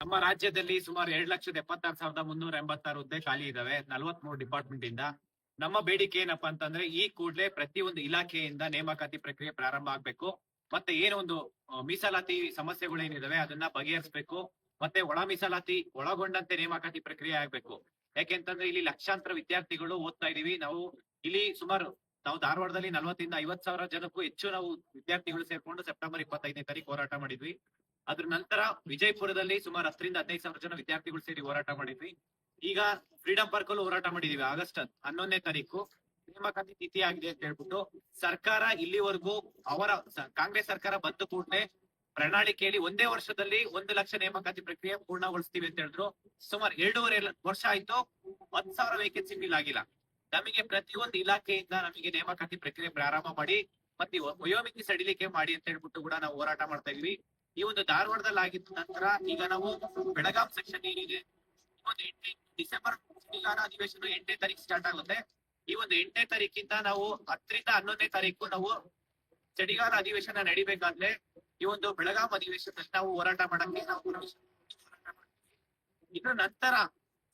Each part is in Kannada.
ನಮ್ಮ ರಾಜ್ಯದಲ್ಲಿ ಸುಮಾರು ಎರಡ್ ಲಕ್ಷದ ಎಪ್ಪತ್ತಾರು ಸಾವಿರದ ಮುನ್ನೂರ ಎಂಬತ್ತಾರು ಹುದ್ದೆ ಖಾಲಿ ಇದಾವೆ. ನಲವತ್ಮೂರು ಡಿಪಾರ್ಟ್ಮೆಂಟ್ ಇಂದ ನಮ್ಮ ಬೇಡಿಕೆ ಏನಪ್ಪಾ ಅಂತಂದ್ರೆ ಈ ಕೂಡಲೇ ಪ್ರತಿಯೊಂದು ಇಲಾಖೆಯಿಂದ ನೇಮಕಾತಿ ಪ್ರಕ್ರಿಯೆ ಪ್ರಾರಂಭ ಆಗ್ಬೇಕು. ಮತ್ತೆ ಏನೊಂದು ಮೀಸಲಾತಿ ಮೀಸಲಾತಿ ಸಮಸ್ಯೆಗಳೇನಿದಾವೆ ಅದನ್ನ ಬಗೆಹರಿಸಬೇಕು. ಮತ್ತೆ ಒಳ ಮೀಸಲಾತಿ ಒಳಗೊಂಡಂತೆ ನೇಮಕಾತಿ ಪ್ರಕ್ರಿಯೆ ಆಗ್ಬೇಕು. ಯಾಕೆಂತಂದ್ರೆ ಇಲ್ಲಿ ಲಕ್ಷಾಂತರ ವಿದ್ಯಾರ್ಥಿಗಳು ಓದ್ತಾ ಇದೀವಿ. ನಾವು ಇಲ್ಲಿ ಸುಮಾರು, ನಾವು ಧಾರವಾಡದಲ್ಲಿ ನಲವತ್ತಿಂದ ಐವತ್ ಸಾವಿರ ಜನಕ್ಕೂ ಹೆಚ್ಚು ನಾವು ವಿದ್ಯಾರ್ಥಿಗಳು ಸೇರ್ಕೊಂಡು ಸೆಪ್ಟೆಂಬರ್ ಇಪ್ಪತ್ತೈದನೇ ತಾರೀಕು ಹೋರಾಟ ಮಾಡಿದ್ವಿ. ಅದ್ರ ನಂತರ ವಿಜಯಪುರದಲ್ಲಿ ಸುಮಾರು ಹತ್ತರಿಂದ ಹದಿನೈದು ಸಾವಿರ ಜನ ವಿದ್ಯಾರ್ಥಿಗಳು ಸೇರಿ ಹೋರಾಟ ಮಾಡಿದ್ವಿ. ಈಗ ಫ್ರೀಡಂ ಪಾರ್ಕ್ ಅಲ್ಲಿ ಹೋರಾಟ ಮಾಡಿದೀವಿ, ಆಗಸ್ಟ್ ಹನ್ನೊಂದನೇ ತಾರೀಕು. ನೇಮಕಾತಿ ತಿಥಿ ಆಗಿದೆ ಅಂತ ಹೇಳ್ಬಿಟ್ಟು ಸರ್ಕಾರ ಇಲ್ಲಿವರೆಗೂ ಅವರ ಕಾಂಗ್ರೆಸ್ ಸರ್ಕಾರ ಬಂದ ಕೂಡಲೇ ಪ್ರಣಾಳಿಕೆಯಲ್ಲಿ ಒಂದೇ ವರ್ಷದಲ್ಲಿ ಒಂದು ಲಕ್ಷ ನೇಮಕಾತಿ ಪ್ರಕ್ರಿಯೆ ಪೂರ್ಣಗೊಳಿಸ್ತೀವಿ ಅಂತ ಹೇಳಿದ್ರು. ಸುಮಾರು ಎರಡೂವರೆ ವರ್ಷ ಆಯ್ತು, ಹತ್ತು ಸಾವಿರ ವೇಕೆನ್ಸಿ ಫಿಲ್ ಆಗಿಲ್ಲ. ನಮಗೆ ಪ್ರತಿಯೊಂದು ಇಲಾಖೆಯಿಂದ ನಮಗೆ ನೇಮಕಾತಿ ಪ್ರಕ್ರಿಯೆ ಪ್ರಾರಂಭ ಮಾಡಿ, ಮತ್ತೆ ವಯೋಮಿತಿ ಸಡಿಲಿಕೆ ಮಾಡಿ ಅಂತ ಹೇಳ್ಬಿಟ್ಟು ಕೂಡ ನಾವು ಹೋರಾಟ ಮಾಡ್ತಾ ಇದೀವಿ. ಈ ಒಂದು ಧಾರವಾಡದಲ್ಲಿ ಆಗಿದ್ದ ನಂತರ ಈಗ ನಾವು ಬೆಳಗಾಂ ಸೆಕ್ಷನ್ ಏನಿದೆ ಒಂದು ಎಂಟನೇ ಡಿಸೆಂಬರ್ ಅಧಿವೇಶನ ಎಂಟನೇ ತಾರೀಕು ಸ್ಟಾರ್ಟ್ ಆಗುತ್ತೆ. ಈ ಒಂದು ಎಂಟನೇ ತಾರೀಕಿಂದ ನಾವು ಹತ್ತರಿಂದ ಹನ್ನೊಂದನೇ ತಾರೀಕು ನಾವು ಚಳಿಗಾಲ ಅಧಿವೇಶನ ನಡಿಬೇಕಾದ್ರೆ ಈ ಒಂದು ಬೆಳಗಾಂ ಅಧಿವೇಶನದಲ್ಲಿ ನಾವು ಹೋರಾಟ ಮಾಡಕ್ಕೆ ನಾವು ನಂತರ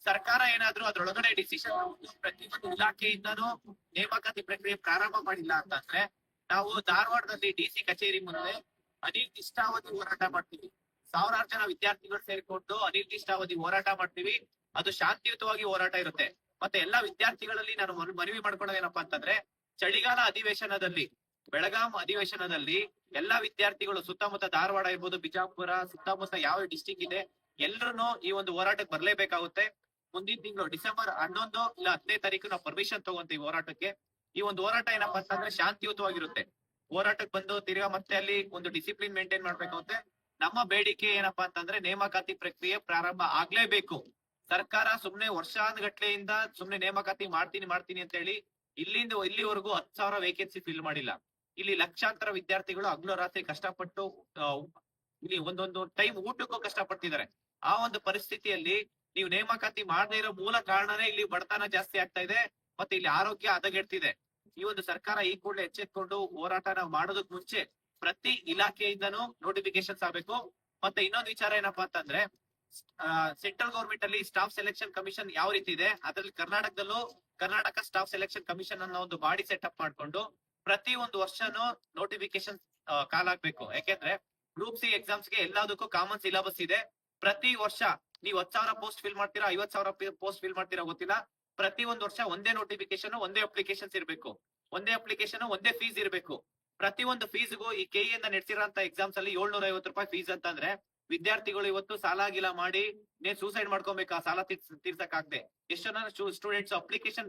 ಸರ್ಕಾರ ಏನಾದ್ರೂ ಅದ್ರೊಳಗಡೆ ಡಿಸಿಷನ್ ಪ್ರತಿಯೊಂದು ಇಲಾಖೆಯಿಂದನೂ ನೇಮಕಾತಿ ಪ್ರಕ್ರಿಯೆ ಪ್ರಾರಂಭ ಮಾಡಿಲ್ಲ ಅಂತಂದ್ರೆ ನಾವು ಧಾರವಾಡದಲ್ಲಿ ಡಿಸಿ ಕಚೇರಿ ಮುಂದೆ ಅನಿರ್ದಿಷ್ಟಾವಧಿ ಹೋರಾಟ ಮಾಡ್ತೀವಿ. ಸಾವಿರಾರು ಜನ ವಿದ್ಯಾರ್ಥಿಗಳು ಸೇರಿಕೊಂಡು ಅನಿರ್ದಿಷ್ಟಾವಧಿ ಹೋರಾಟ ಮಾಡ್ತೀವಿ. ಅದು ಶಾಂತಿಯುತವಾಗಿ ಹೋರಾಟ ಇರುತ್ತೆ. ಮತ್ತೆ ಎಲ್ಲಾ ವಿದ್ಯಾರ್ಥಿಗಳಲ್ಲಿ ನಾನು ಮನವಿ ಮಾಡ್ಕೊಳ್ಳೋದೇನಪ್ಪಾ ಅಂತಂದ್ರೆ, ಚಳಿಗಾಲ ಅಧಿವೇಶನದಲ್ಲಿ, ಬೆಳಗಾಂ ಅಧಿವೇಶನದಲ್ಲಿ ಎಲ್ಲಾ ವಿದ್ಯಾರ್ಥಿಗಳು ಸುತ್ತಮುತ್ತ ಧಾರವಾಡ ಇರ್ಬೋದು, ಬಿಜಾಪುರ, ಸುತ್ತಮುತ್ತ ಯಾವ ಡಿಸ್ಟಿಕ್ ಇದೆ ಎಲ್ರು ಈ ಒಂದು ಹೋರಾಟಕ್ಕೆ ಬರ್ಲೇಬೇಕಾಗುತ್ತೆ. ಮುಂದಿನ ತಿಂಗಳು ಡಿಸೆಂಬರ್ ಹನ್ನೊಂದು ಇಲ್ಲ ಹತ್ತನೇ ತಾರೀಕು ನಾವು ಪರ್ಮಿಷನ್ ತಗೊಂತೀವಿ ಹೋರಾಟಕ್ಕೆ. ಈ ಒಂದು ಹೋರಾಟ ಏನಪ್ಪಾ ಅಂತಂದ್ರೆ ಶಾಂತಿಯುತವಾಗಿರುತ್ತೆ. ಹೋರಾಟಕ್ಕೆ ಬಂದು ತಿರ್ಗಾ ಮತ್ತೆ ಅಲ್ಲಿ ಒಂದು ಡಿಸಿಪ್ಲಿನ್ ಮೇಂಟೈನ್ ಅಂತ ನಮ್ಮ ಬೇಡಿಕೆ ಏನಪ್ಪಾ ಅಂತಂದ್ರೆ ನೇಮಕಾತಿ ಪ್ರಕ್ರಿಯೆ ಪ್ರಾರಂಭ ಆಗ್ಲೇಬೇಕು. ಸರ್ಕಾರ ಸುಮ್ನೆ ವರ್ಷಾನುಗಟ್ಲೆಯಿಂದ ಸುಮ್ನೆ ನೇಮಕಾತಿ ಮಾಡ್ತೀನಿ ಮಾಡ್ತೀನಿ ಅಂತ ಹೇಳಿ ಇಲ್ಲಿಂದ ಇಲ್ಲಿವರೆಗೂ ಹತ್ತು ಸಾವಿರ ವೇಕೆನ್ಸಿ ಫಿಲ್ ಮಾಡಿಲ್ಲ. ಇಲ್ಲಿ ಲಕ್ಷಾಂತರ ವಿದ್ಯಾರ್ಥಿಗಳು ಹಗ್ಲು ರಾತ್ರಿ ಕಷ್ಟಪಟ್ಟು ಇಲ್ಲಿ ಒಂದೊಂದು ಟೈಮ್ ಊಟಕ್ಕೂ ಕಷ್ಟಪಡ್ತಿದ್ದಾರೆ. ಆ ಒಂದು ಪರಿಸ್ಥಿತಿಯಲ್ಲಿ ನೀವು ನೇಮಕಾತಿ ಮಾಡದೇ ಇರೋ ಮೂಲ ಕಾರಣನೇ ಇಲ್ಲಿ ಬಡತನ ಜಾಸ್ತಿ ಆಗ್ತಾ ಇದೆ, ಮತ್ತೆ ಇಲ್ಲಿ ಆರೋಗ್ಯ ಹದಗೆಡ್ತಿದೆ. ಈ ಒಂದು ಸರ್ಕಾರ ಈ ಕೂಡಲೇ ಎಚ್ಚೆತ್ಕೊಂಡು ಹೋರಾಟ ನಾವು ಮಾಡೋದಕ್ ಮುಂಚೆ ಪ್ರತಿ ಇಲಾಖೆಯಿಂದನೂ ನೋಟಿಫಿಕೇಶನ್ಸ್ ಆಗ್ಬೇಕು ಮತ್ತೆ ಇನ್ನೊಂದು ವಿಚಾರ ಏನಪ್ಪಾ ಅಂತಂದ್ರೆ ಸೆಂಟ್ರಲ್ ಗೌರ್ಮೆಂಟ್ ಅಲ್ಲಿ ಸ್ಟಾಫ್ ಸೆಲೆಕ್ಷನ್ ಕಮಿಷನ್ ಯಾವ ರೀತಿ ಇದೆ, ಅದ್ರಲ್ಲಿ ಕರ್ನಾಟಕದಲ್ಲೂ ಕರ್ನಾಟಕ ಸ್ಟಾಫ್ ಸೆಲೆಕ್ಷನ್ ಕಮಿಷನ್ ಅನ್ನೋ ಒಂದು ಬಾಡಿ ಸೆಟಪ್ ಮಾಡ್ಕೊಂಡು ಪ್ರತಿ ಒಂದು ವರ್ಷನೂ ನೋಟಿಫಿಕೇಶನ್ ಕಾಲ್ ಆಗ್ಬೇಕು ಯಾಕೆಂದ್ರೆ ಗ್ರೂಪ್ ಸಿ ಎಕ್ಸಾಮ್ಸ್ಗೆ ಎಲ್ಲದಕ್ಕೂ ಕಾಮನ್ ಸಿಲೆಬಸ್ ಇದೆ. ಪ್ರತಿ ವರ್ಷ ನೀವು ಹತ್ ಸಾವಿರ ಪೋಸ್ಟ್ ಫಿಲ್ ಮಾಡ್ತೀರಾ ಐವತ್ ಸಾವಿರ ಪೋಸ್ಟ್ ಫಿಲ್ ಮಾಡ್ತೀರಾ ಗೊತ್ತಿಲ್ಲ. ಪ್ರತಿ ಒಂದು ವರ್ಷ ಒಂದೇ ನೋಟಿಫಿಕೇಶನ್ ಒಂದೇ ಅಪ್ಲಿಕೇಶನ್ಸ್ ಇರಬೇಕು. ಒಂದೇ ಅಪ್ಲಿಕೇಶನ್ ಒಂದೇ ಫೀಸ್ ಇರಬೇಕು. ಪ್ರತಿ ಒಂದು ಫೀಸ್ಗೂ ಈ ಕೆ ಇಂದ ನಡೆಸಿರೋಂತ ಎಕ್ಸಾಮ್ಸ್ ಅಲ್ಲಿ ಏಳ್ನೂರ ಐವತ್ತು ರೂಪಾಯಿ ಫೀಸ್ ಅಂತಂದ್ರೆ ವಿದ್ಯಾರ್ಥಿಗಳು ಇವತ್ತು ಸಾಲ ಗಿಲ ಮಾಡಿ ನೇ ಸೂಸೈಡ್ ಆ ಸಾಲ ತೀರ್ಸ್ ತೀರ್ಸಕ್ ಆಗದೆ ಎಷ್ಟು ಜನ ಸ್ಟೂಡೆಂಟ್ಸ್ ಅಪ್ಲಿಕೇಶನ್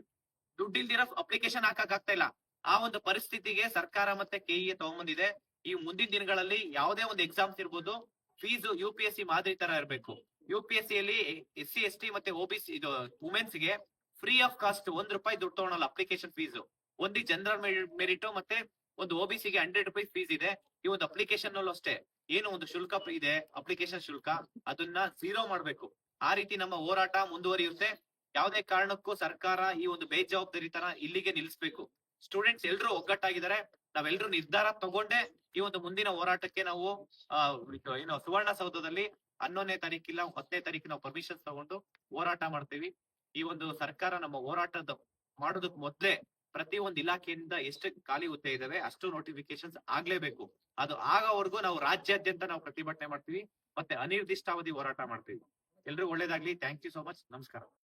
ದುಡ್ಡಿಲ್ದಿರೋ ಅಪ್ಲಿಕೇಶನ್ ಹಾಕಕ್ ಆಗ್ತಾ ಇಲ್ಲ. ಆ ಒಂದು ಪರಿಸ್ಥಿತಿಗೆ ಸರ್ಕಾರ ಮತ್ತೆ ಕೆಇಎ ತಗೊಂಬಂದಿದೆ. ಈ ಮುಂದಿನ ದಿನಗಳಲ್ಲಿ ಯಾವುದೇ ಒಂದು ಎಕ್ಸಾಮ್ಸ್ ಇರ್ಬೋದು fees U P S C ಮಾದರಿ ತರ ಇರಬೇಕು. U P S C S C S T ಮತ್ತೆ ಒಬಿಸಿ ಇದು ವುಮೆನ್ಸ್ಗೆ ಫ್ರೀ ಆಫ್ ಕಾಸ್ಟ್ ಒಂದ್ ರೂಪಾಯಿ ದುಡ್ಡು ತಗೊಳಲ್ಲ ಅಪ್ಲಿಕೇಶನ್ ಫೀಸ್. ಒಂದು ಜನರಲ್ ಮೆರಿಟ್ ಮತ್ತೆ ಒಂದು OBC ಗೆ ಹಂಡ್ರೆಡ್ ರುಪೀಸ್ ಫೀಸ್ ಇದೆ. ಈ ಒಂದು ಅಪ್ಲಿಕೇಶನ್ ಅಲ್ಲೂ ಅಷ್ಟೇ. ಏನು ಒಂದು ಶುಲ್ಕ ಇದೆ ಅಪ್ಲಿಕೇಶನ್ ಶುಲ್ಕ ಅದನ್ನ ಝೀರೋ ಮಾಡ್ಬೇಕು. ಆ ರೀತಿ ನಮ್ಮ ಹೋರಾಟ ಮುಂದುವರಿಯುತ್ತೆ. ಯಾವುದೇ ಕಾರಣಕ್ಕೂ ಸರ್ಕಾರ ಈ ಒಂದು ಬೇಜವಾಬ್ದಾರಿ ತರ ಇಲ್ಲಿಗೆ ನಿಲ್ಲಿಸಬೇಕು. ಸ್ಟೂಡೆಂಟ್ಸ್ ಎಲ್ಲರೂ ಒಗ್ಗಟ್ಟಾಗಿದ್ದಾರೆ. ನಾವೆಲ್ಲರೂ ನಿರ್ಧಾರ ತಗೊಂಡೆ ಈ ಒಂದು ಮುಂದಿನ ಹೋರಾಟಕ್ಕೆ ನಾವು ಆ, ಸುವರ್ಣ ಸೌಧದಲ್ಲಿ ಹನ್ನೊಂದನೇ ತಾರೀಕಿಲ್ಲ ಹತ್ತನೇ ತಾರೀಕು ನಾವು ಪರ್ಮಿಷನ್ ತಗೊಂಡು ಹೋರಾಟ ಮಾಡ್ತೀವಿ. ಈ ಒಂದು ಸರ್ಕಾರ ನಮ್ಮ ಹೋರಾಟದ ಮಾಡೋದಕ್ ಮೊದ್ಲೇ ಪ್ರತಿ ಒಂದು ಇಲಾಖೆಯಿಂದ ಎಷ್ಟು ಖಾಲಿ ಹುದ್ದೆ ಇದಾವೆ ಅಷ್ಟು ನೋಟಿಫಿಕೇಶನ್ಸ್ ಆಗ್ಲೇಬೇಕು. ಅದು ಆಗವರೆಗೂ ನಾವು ರಾಜ್ಯಾದ್ಯಂತ ನಾವು ಪ್ರತಿಭಟನೆ ಮಾಡ್ತೀವಿ, ಮತ್ತೆ ಅನಿರ್ದಿಷ್ಟಾವಧಿ ಹೋರಾಟ ಮಾಡ್ತೀವಿ. ಎಲ್ರಿಗೂ ಒಳ್ಳೇದಾಗ್ಲಿ. ಥ್ಯಾಂಕ್ ಯು ಸೋ ಮಚ್ ನಮಸ್ಕಾರ.